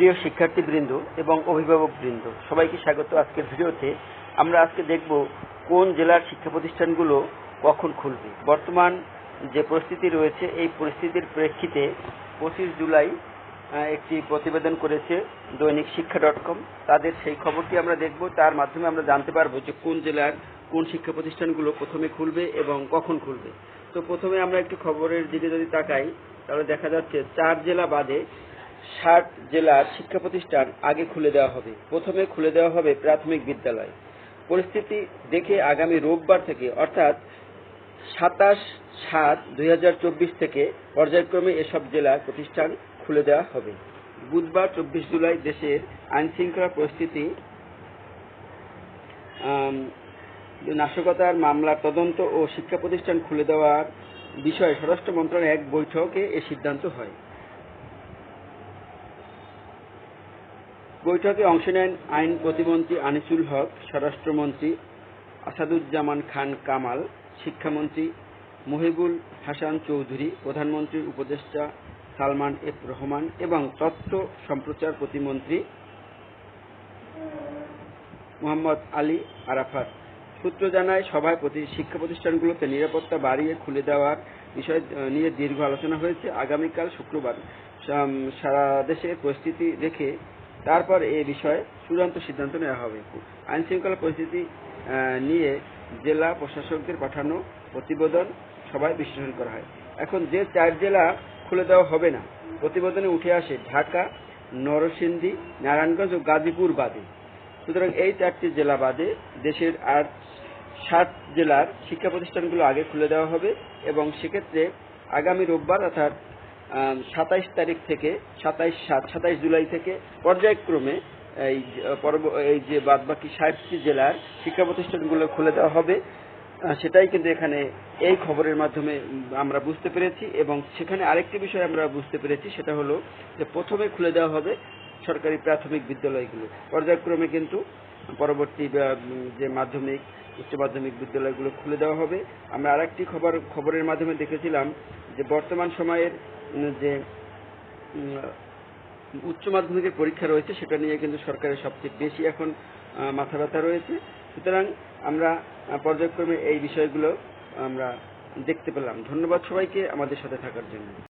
প্রিয় শিক্ষার্থীবৃন্দ এবং অভিভাবকবৃন্দ, সবাইকে স্বাগত আজকের ভিডিওতে। আমরা আজকে দেখব কোন জেলার শিক্ষা প্রতিষ্ঠানগুলো কখন খুলবে। বর্তমান যে পরিস্থিতি রয়েছে, এই পরিস্থিতির প্রেক্ষিতে পঁচিশ জুলাই একটি প্রতিবেদন করেছে দৈনিক শিক্ষা ডট কম। তাদের সেই খবরটি আমরা দেখব। তার মাধ্যমে আমরা জানতে পারব যে কোন জেলার কোন শিক্ষা প্রতিষ্ঠানগুলো প্রথমে খুলবে এবং কখন খুলবে। তো প্রথমে আমরা একটি খবরের দিকে যদি তাকাই, তাহলে দেখা যাচ্ছে চার জেলা বাদে ষাট জেলার শিক্ষা প্রতিষ্ঠান আগে খুলে দেওয়া হবে। প্রথমে খুলে দেওয়া হবে প্রাথমিক বিদ্যালয়। পরিস্থিতি দেখে আগামী রোববার থেকে, অর্থাৎ সাতাশ সাত দুই থেকে পর্যায়ক্রমে এসব জেলার প্রতিষ্ঠান খুলে দেওয়া হবে। বুধবার চব্বিশ জুলাই দেশের আইন শৃঙ্খলা পরিস্থিতি নাশকতার মামলার তদন্ত ও শিক্ষা প্রতিষ্ঠান খুলে দেওয়ার বিষয়ে স্বরাষ্ট্র মন্ত্রণালয়ের এক বৈঠকে এ সিদ্ধান্ত হয়। বৈঠকে অংশ নেন আইন প্রতিমন্ত্রী আনিসুল হক, স্বরাষ্ট্রমন্ত্রী আসাদুজ্জামান খান কামাল, শিক্ষামন্ত্রী মহিবুল হাসান চৌধুরী, প্রধানমন্ত্রীর উপদেষ্টা সালমান এফ রহমান এবং তথ্য সম্প্রচার প্রতিমন্ত্রী মোহাম্মদ আলী আরাফাত। সূত্র জানায়, সভায় প্রতি শিক্ষা প্রতিষ্ঠানগুলোতে নিরাপত্তা বাড়িয়ে খুলে দেওয়ার বিষয় নিয়ে দীর্ঘ আলোচনা হয়েছে। আগামীকাল শুক্রবার সারা দেশের পরিস্থিতি দেখে তারপর এ বিষয়ে চূড়ান্ত সিদ্ধান্ত নেওয়া হবে। আইন শৃঙ্খলা পরিস্থিতি নিয়ে জেলা প্রশাসকদের পাঠানো প্রতিবেদন সবাই বিশ্লেষণ করা হয়। এখন যে চার জেলা খুলে দেওয়া হবে না, প্রতিবেদনে উঠে আসে ঢাকা, নরসিংদী, নারায়ণগঞ্জ ও গাজীপুর বাদে। সুতরাং এই চারটি জেলা বাদে দেশের আর সাত জেলার শিক্ষা প্রতিষ্ঠানগুলো আগে খুলে দেওয়া হবে এবং সেক্ষেত্রে আগামী রোববার অর্থাৎ সাতাইশ তারিখ থেকে, সাতাইশ সাত, সাতাইশ জুলাই থেকে পর্যায়ক্রমে এই পরব- এই যে বাদবাকি ষাটটি জেলার শিক্ষা প্রতিষ্ঠানগুলো খুলে দেওয়া হবে। সেটাই কিন্তু এখানে এই খবরের মাধ্যমে আমরা বুঝতে পেরেছি এবং সেখানে আরেকটি বিষয় আমরা বুঝতে পেরেছি, সেটা হলো যে প্রথমে খুলে দেওয়া হবে সরকারি প্রাথমিক বিদ্যালয়গুলো। পর্যায়ক্রমে কিন্তু পরবর্তী যে মাধ্যমিক, উচ্চ মাধ্যমিক বিদ্যালয়গুলো খুলে দেওয়া হবে। আমরা আরেকটি খবর, খবরের মাধ্যমে দেখেছিলাম যে বর্তমান সময়ের যে উচ্চ মাধ্যমিকের পরীক্ষা রয়েছে, সেটা নিয়ে কিন্তু সরকারের সবচেয়ে বেশি এখন মাথা ব্যথা রয়েছে। সুতরাং আমরা পর্যায়ক্রমে এই বিষয়গুলো আমরা দেখতে পেলাম। ধন্যবাদ সবাইকে আমাদের সাথে থাকার জন্য।